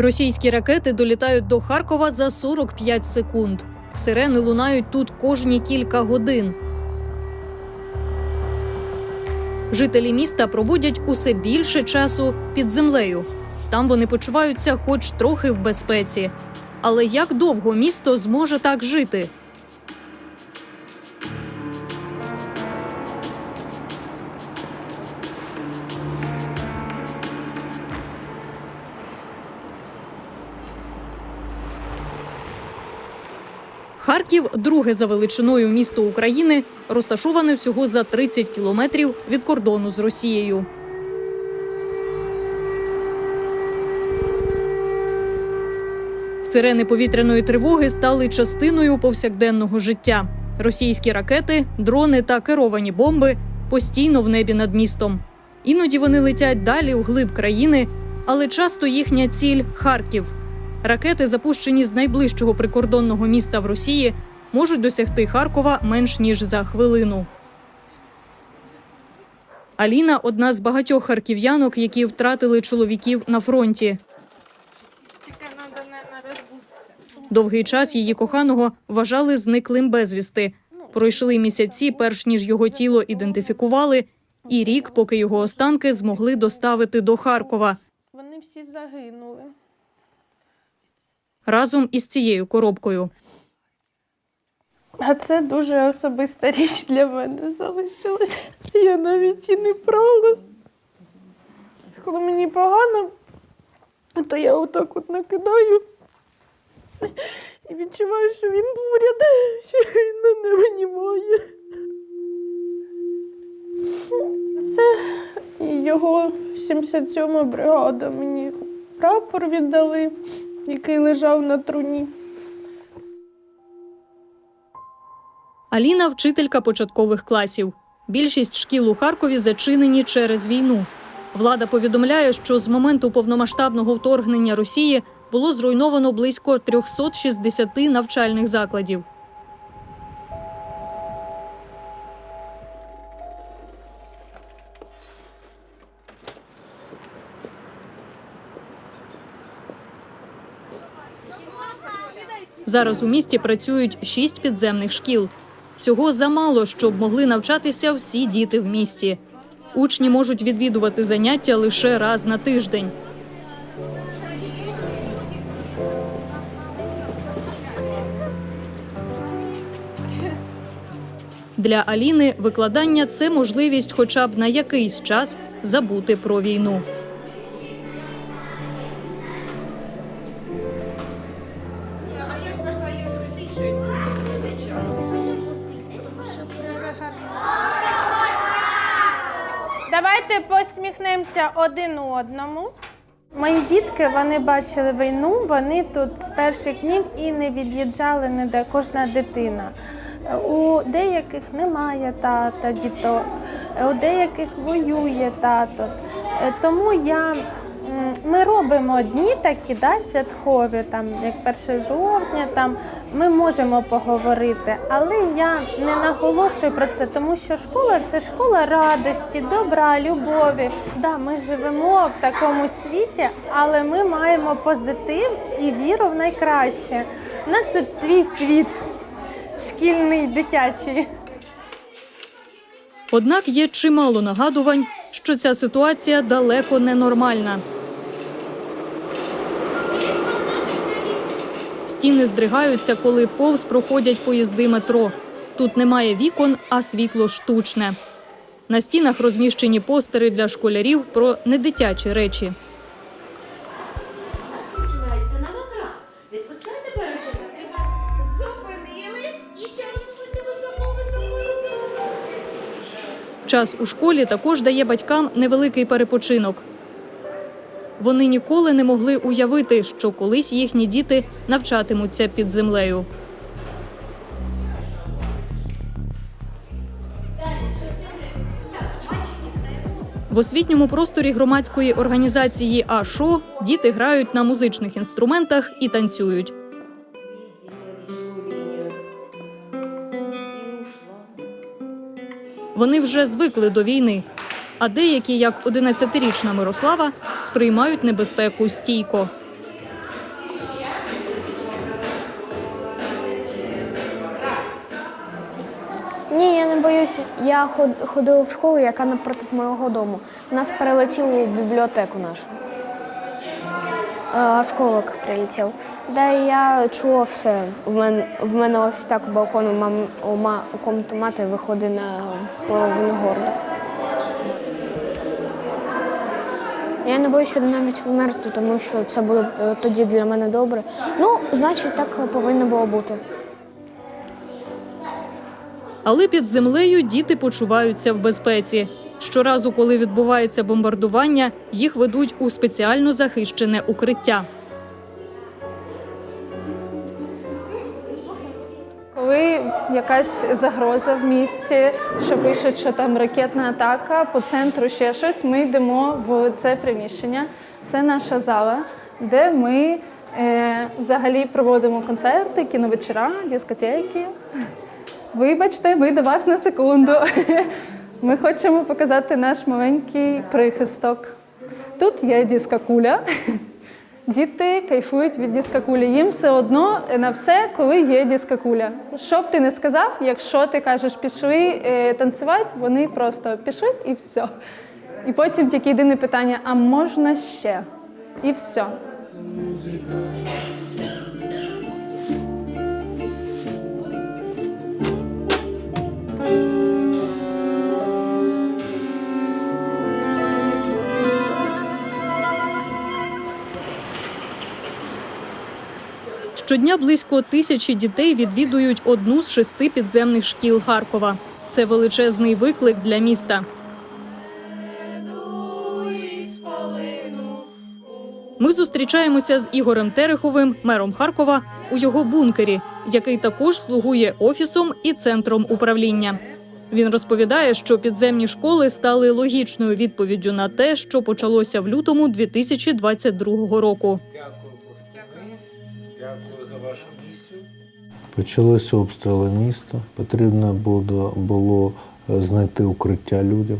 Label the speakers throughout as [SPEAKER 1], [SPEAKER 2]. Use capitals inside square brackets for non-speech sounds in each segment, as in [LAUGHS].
[SPEAKER 1] Російські ракети долітають до Харкова за 45 секунд. Сирени лунають тут кожні кілька годин. Жителі міста проводять усе більше часу під землею. Там вони почуваються хоч трохи в безпеці. Але як довго місто зможе так жити? Харків, друге за величиною місто України, розташоване всього за 30 кілометрів від кордону з Росією. Сирени повітряної тривоги стали частиною повсякденного життя. Російські ракети, дрони та керовані бомби постійно в небі над містом. Іноді вони летять далі у глиб країни, але часто їхня ціль Харків. Ракети, запущені з найближчого прикордонного міста в Росії, можуть досягти Харкова менш ніж за хвилину. Аліна одна з багатьох харків'янок, які втратили чоловіків на фронті. Довгий час її коханого вважали зниклим безвісти. Пройшли місяці, перш ніж його тіло ідентифікували, і рік, поки його останки змогли доставити до Харкова
[SPEAKER 2] Вони всі загинули.
[SPEAKER 1] Разом із цією коробкою.
[SPEAKER 2] А це дуже особиста річ для мене залишилась. Я навіть і не брала. Коли мені погано, то я отак от накидаю і відчуваю, що він поряд, що він мене винімає. Це його 77-ма бригада мені прапор віддали, який лежав на труні.
[SPEAKER 1] Аліна вчителька початкових класів. Більшість шкіл у Харкові зачинені через війну. Влада повідомляє, що з моменту повномасштабного вторгнення Росії було зруйновано близько 360 навчальних закладів. Зараз у місті працюють шість підземних шкіл. Цього замало, щоб могли навчатися всі діти в місті. Учні можуть відвідувати заняття лише раз на тиждень. Для Аліни викладання це можливість хоча б на якийсь час забути про війну.
[SPEAKER 2] Давайте посміхнемося один одному. Мої дітки вони бачили війну, вони тут з перших днів і не від'їжджали ніде, кожна дитина. У деяких немає тата, діток, у деяких воює тато. Е, Тому я, ми робимо дні такі, да, святкові, там, як 1 жовтня, там, ми можемо поговорити, але я не наголошую про це, тому що школа це школа радості, добра, любові. Да, ми живемо в такому світі, але ми маємо позитив і віру в найкраще. У нас тут свій світ шкільний, дитячий.
[SPEAKER 1] Однак є чимало нагадувань, що ця ситуація далеко не нормальна. Стіни здригаються, коли повз проходять поїзди метро. Тут немає вікон, а світло штучне. На стінах розміщені постери для школярів про недитячі речі.
[SPEAKER 3] починається нова гра. Відпускайте переживати.
[SPEAKER 4] Зупинились і чарівкуся високо, високо, високо.
[SPEAKER 1] Час у школі також дає батькам невеликий перепочинок. Вони ніколи не могли уявити, що колись їхні діти навчатимуться під землею. В освітньому просторі громадської організації АШО діти грають на музичних інструментах і танцюють. Вони вже звикли до війни, а деякі, як 11-річна Мирослава, сприймають небезпеку стійко.
[SPEAKER 5] Ні, я не боюся. Я ходила в школу, яка напроти мого дому. Нас перелетіло у бібліотеку нашу. Е, осколок прилетів. Де я чула все. В мене в мене ось так балкон у мам у ма у комнату мати виходить на половину города. Я не боюся навіть вмерти, тому що це буде е, тоді для мене добре. Ну, значить, так повинно було бути.
[SPEAKER 1] Але під землею діти почуваються в безпеці. Щоразу, коли відбувається бомбардування, їх ведуть у спеціально захищене укриття.
[SPEAKER 6] Якась загроза в місті, що пишуть, що там ракетна атака по центру ще щось, ми йдемо в це приміщення. Це наша зала, де ми е, взагалі проводимо концерти, кіновечора, дискотеки. Вибачте, ми до вас на секунду. Ми хочемо показати наш маленький прихисток. Тут є дискокуля. Діти кайфують від діскакулі, Їм все одно на все, коли є діскакуля. Що б ти не сказав, якщо ти кажеш пішли е, танцювати, вони просто пішли і все. І потім тільки єдине питання: а можна ще? І все.
[SPEAKER 1] Щодня близько тисячі дітей відвідують одну з шести підземних шкіл Харкова. Це величезний виклик для міста. Ми зустрічаємося з Ігорем Тереховим, мером Харкова, у його бункері, який також слугує офісом і центром управління. Він розповідає, що підземні школи стали логічною відповіддю на те, що почалося в лютому 2022 року.
[SPEAKER 7] За вашу місію.
[SPEAKER 8] Почалися обстріли міста. Потрібно було, було е, знайти укриття людям.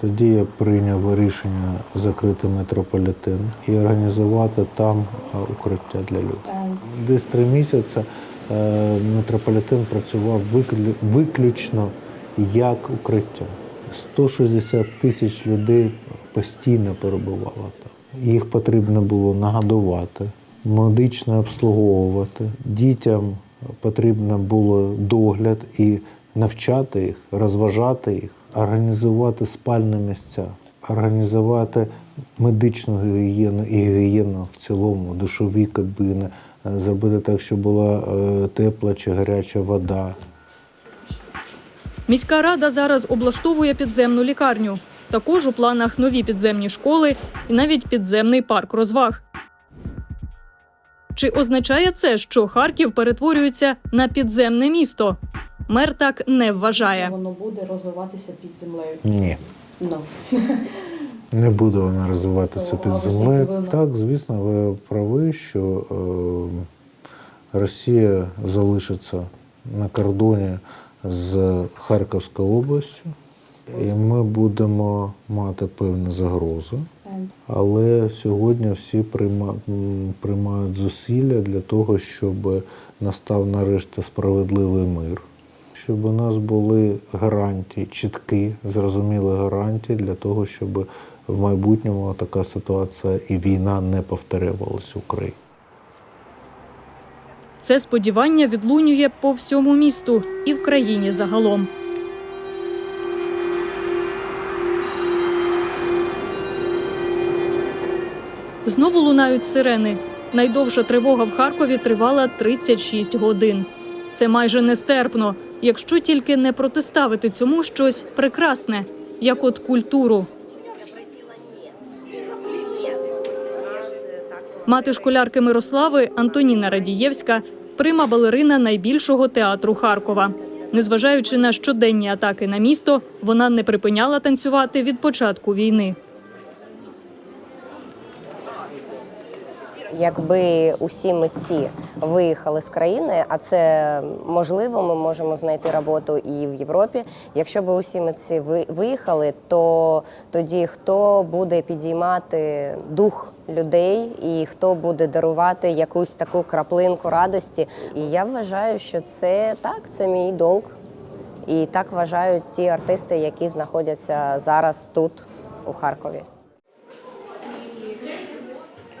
[SPEAKER 8] Тоді я прийняв рішення закрити метрополітен і організувати там е, укриття для людей. Десь три місяці е, метрополітен працював виключно як укриття. 160 тисяч людей постійно перебувало там. Їх потрібно було нагодувати, медично обслуговувати. Дітям потрібно було догляд і навчати їх, розважати їх, організувати спальні місця, організувати медичну гігієну і гігієну в цілому, душові кабіни, е, зробити так, щоб була е, тепла чи гаряча вода.
[SPEAKER 1] Міська рада зараз облаштовує підземну лікарню. Також у планах нові підземні школи і навіть підземний парк розваг. Чи означає це, що Харків перетворюється на підземне місто? Мер так не вважає.
[SPEAKER 9] Воно буде розвиватися під землею.
[SPEAKER 8] Ні.
[SPEAKER 9] Ну. [LAUGHS]
[SPEAKER 8] Не буде вона розвиватися під землею. Так, звісно, ви праві, що е, Росія залишиться на кордоні з Харківською областю, і ми будемо мати певні загрози. Але сьогодні всі прийма, приймають зусилля для того, щоб настав нарешті справедливий мир. Щоб у нас були гарантії, чіткі, зрозумілі гарантії для того, щоб в майбутньому така ситуація і війна не повторювалася в Україні.
[SPEAKER 1] Це сподівання відлунює по всьому місту і в країні загалом. Знову лунають сирени. Найдовша тривога в Харкові тривала 36 годин. Це майже нестерпно, якщо тільки не протиставити цьому щось прекрасне, як от культуру. Мати школярки Мирослави Антоніна Радієвська прима балерина найбільшого театру Харкова. Незважаючи на щоденні атаки на місто, вона не припиняла танцювати від початку війни.
[SPEAKER 10] Якби усі митці виїхали з країни, а це можливо, ми можемо знайти роботу і в Європі. Якщо б усі митці ви- виїхали, то тоді хто буде підіймати дух людей і хто буде дарувати якусь таку краплинку радості? І я вважаю, що це так, це мій долг. І так вважають ті артисти, які знаходяться зараз тут, у Харкові.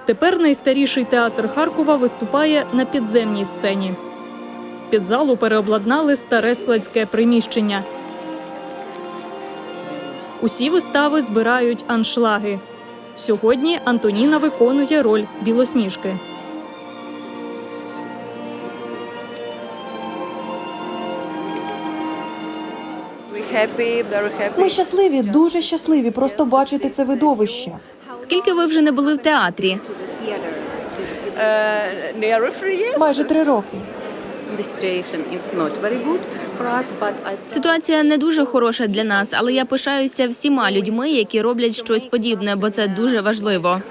[SPEAKER 1] Тепер найстаріший театр Харкова виступає на підземній сцені. Під залу переобладнали старе складське приміщення. Усі вистави збирають аншлаги. Сьогодні Антоніна виконує роль білосніжки.
[SPEAKER 11] Ми щасливі, дуже щасливі просто бачити це видовище.
[SPEAKER 3] Скільки ви вже не були в театрі?
[SPEAKER 11] Майже три роки.
[SPEAKER 3] Ситуація не дуже хороша для нас, але я пишаюся всіма людьми, які роблять щось подібне, бо це дуже важливо.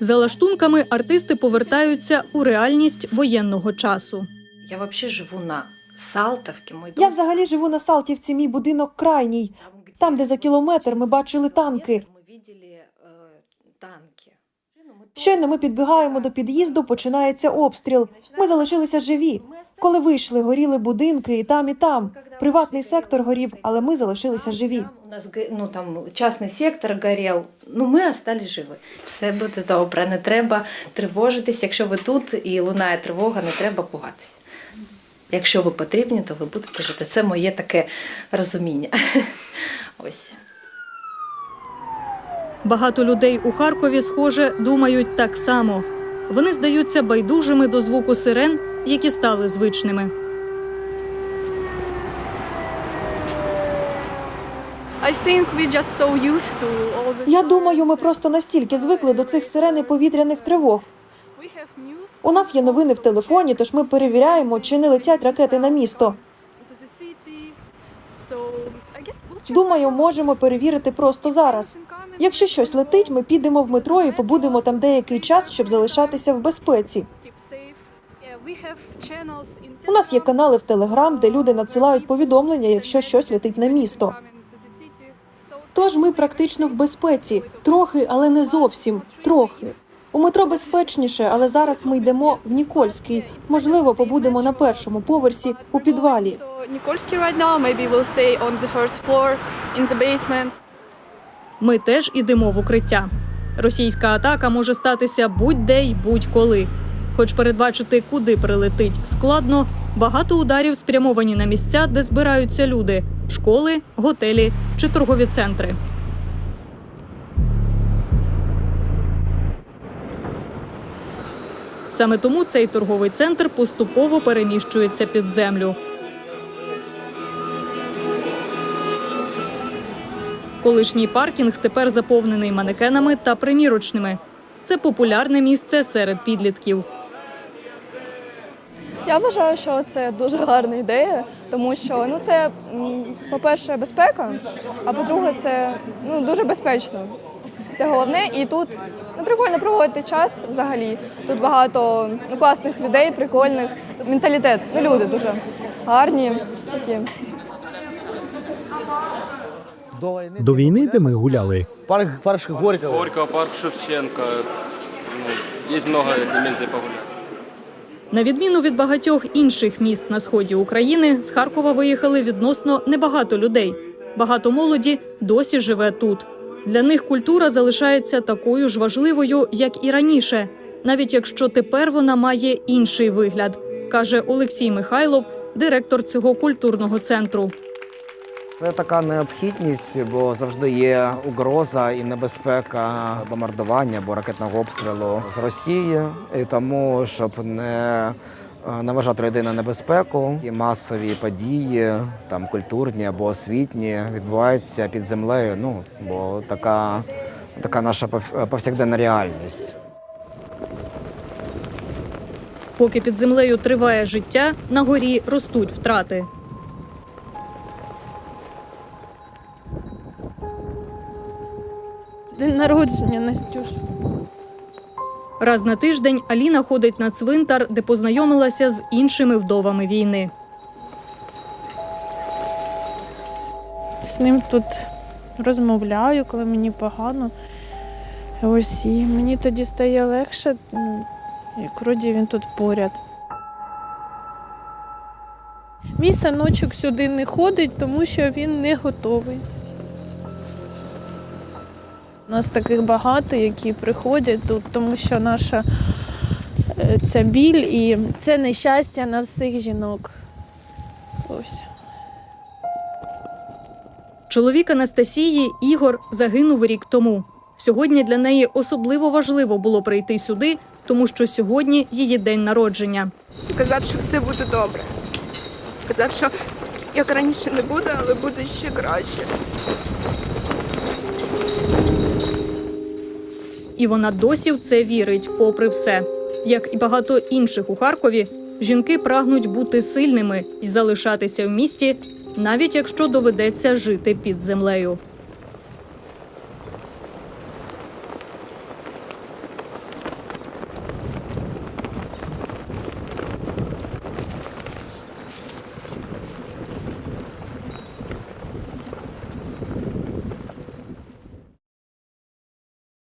[SPEAKER 1] За лаштунками артисти повертаються у реальність воєнного часу.
[SPEAKER 9] Я взагалі живу на Салтовці. Мой
[SPEAKER 11] Я взагалі живу на Салтівці, мій будинок крайній. Там, де за кілометр ми бачили танки.
[SPEAKER 9] Ми бачили танки.
[SPEAKER 11] Щойно ми підбігаємо до під'їзду, починається обстріл. Ми залишилися живі. Коли вийшли, горіли будинки і там, і там. Приватний сектор горів, але ми залишилися живі.
[SPEAKER 9] У нас ну, там, частний сектор горів, ну ми остались живі. Все буде добре, не треба тривожитись. Якщо ви тут і лунає тривога, не треба пугатися. Якщо ви потрібні, то ви будете жити. Це моє таке розуміння. [LAUGHS] Ось.
[SPEAKER 1] Багато людей у Харкові, схоже, думають так само. Вони здаються байдужими до звуку сирен, які стали звичними.
[SPEAKER 11] Я думаю, ми просто настільки звикли до цих сирен і повітряних тривог. У нас є новини в телефоні, тож ми перевіряємо, чи не летять ракети на місто. Думаю, можемо перевірити просто зараз. Якщо щось летить, ми підемо в метро і побудемо там деякий час, щоб залишатися в безпеці. У нас є канали в Телеграм, де люди надсилають повідомлення, якщо щось летить на місто. Тож ми практично в безпеці, трохи, але не зовсім. Трохи. У метро безпечніше, але зараз ми йдемо в Нікольський. Можливо, побудемо на першому поверсі у підвалі.
[SPEAKER 6] Нікольський right now, maybe we'll stay on the first floor in the basement.
[SPEAKER 1] Ми теж ідемо в укриття. Російська атака може статися будь-де й будь-коли. Хоч передбачити, куди прилетить, складно, багато ударів спрямовані на місця, де збираються люди: школи, готелі чи торгові центри. Саме тому цей торговий центр поступово переміщується під землю. Колишній паркінг тепер заповнений манекенами та примірочними. Це популярне місце серед підлітків.
[SPEAKER 6] Я вважаю, що це дуже гарна ідея, тому що ну це, по-перше, безпека, а по-друге, це ну дуже безпечно. Це головне, і тут ну, прикольно проводити час взагалі. Тут багато ну, класних людей, прикольних. Тут менталітет, ну люди дуже гарні такі.
[SPEAKER 12] До війни, де ми гуляли,
[SPEAKER 13] Парк, парк Горького.
[SPEAKER 14] Горького, парк Шевченко. Ну, есть много мест для погулять.
[SPEAKER 1] На відміну від багатьох інших міст на сході України, з Харкова виїхали відносно небагато людей. Багато молоді досі живе тут. Для них культура залишається такою ж важливою, як і раніше, навіть якщо тепер вона має інший вигляд, каже Олексій Михайлов, директор цього культурного центру.
[SPEAKER 13] Це така необхідність, бо завжди є угроза і небезпека бомбардування або ракетного обстрілу з Росії. І тому, щоб не наважати людей на небезпеку, і масові події, там культурні або освітні, відбуваються під землею. Ну бо така, така наша повсякденна реальність.
[SPEAKER 1] Поки під землею триває життя, на горі ростуть втрати.
[SPEAKER 2] День народження, Настюш.
[SPEAKER 1] Раз на тиждень Аліна ходить на цвинтар, де познайомилася з іншими вдовами війни.
[SPEAKER 2] З ним тут розмовляю, коли мені погано. Ось і мені тоді стає легше, як вроді він тут поряд. Мій саночок сюди не ходить, тому що він не готовий. У нас таких багато, які приходять тут, тому що наша е, ця біль і це нещастя на всіх жінок. Ось.
[SPEAKER 1] Чоловік Анастасії Ігор загинув рік тому. Сьогодні для неї особливо важливо було прийти сюди, тому що сьогодні її день народження.
[SPEAKER 15] Казав, що все буде добре. Казав, що як раніше не буде, але буде ще краще.
[SPEAKER 1] І вона досі в це вірить, попри все. Як і багато інших у Харкові, жінки прагнуть бути сильними і залишатися в місті, навіть якщо доведеться жити під землею.